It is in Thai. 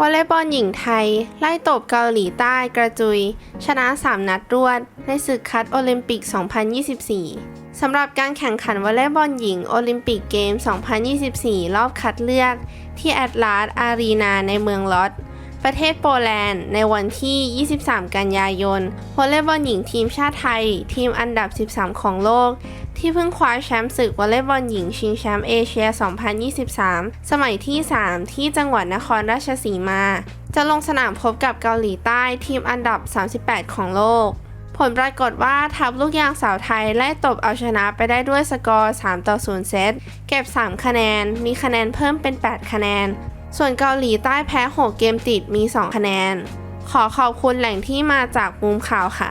วอลเลย์บอลหญิงไทย ไล่ตบเกาหลีใต้กระจุย ชนะ 3 นัดรวด ในศึกคัดโอลิมปิก 2024 สำหรับการแข่งขันวอลเลย์บอลหญิงโอลิมปิกเกม 2024 รอบคัดเลือก ที่แอตลาสอารีนาในเมืองลอตประเทศโปแลนด์ ในวันที่ 23 กันยายนวอลเลย์บอลหญิงทีมชาติไทย ทีมอันดับ 13 ของโลก ที่เพิ่งคว้าแชมป์ศึกวอลเลย์บอลหญิงชิงแชมป์เอเชีย 2023 สมัยที่ 3 ที่จังหวัดนครราชสีมา จะลงสนามพบกับเกาหลีใต้ทีมอันดับ 38 ของโลก ผลปรากฏว่าทัพลูกยางสาวไทยไล่ตบเอาชนะไปได้ด้วยสกอร์ 3 ต่อ 0 เซต เก็บ 3 คะแนน มีคะแนนเพิ่มเป็น 8 คะแนน ส่วนเกาหลีใต้แพ้ 6 เกมติดมี 2 คะแนน ขอขอบคุณแหล่งที่มาจากมุมข่าวค่ะ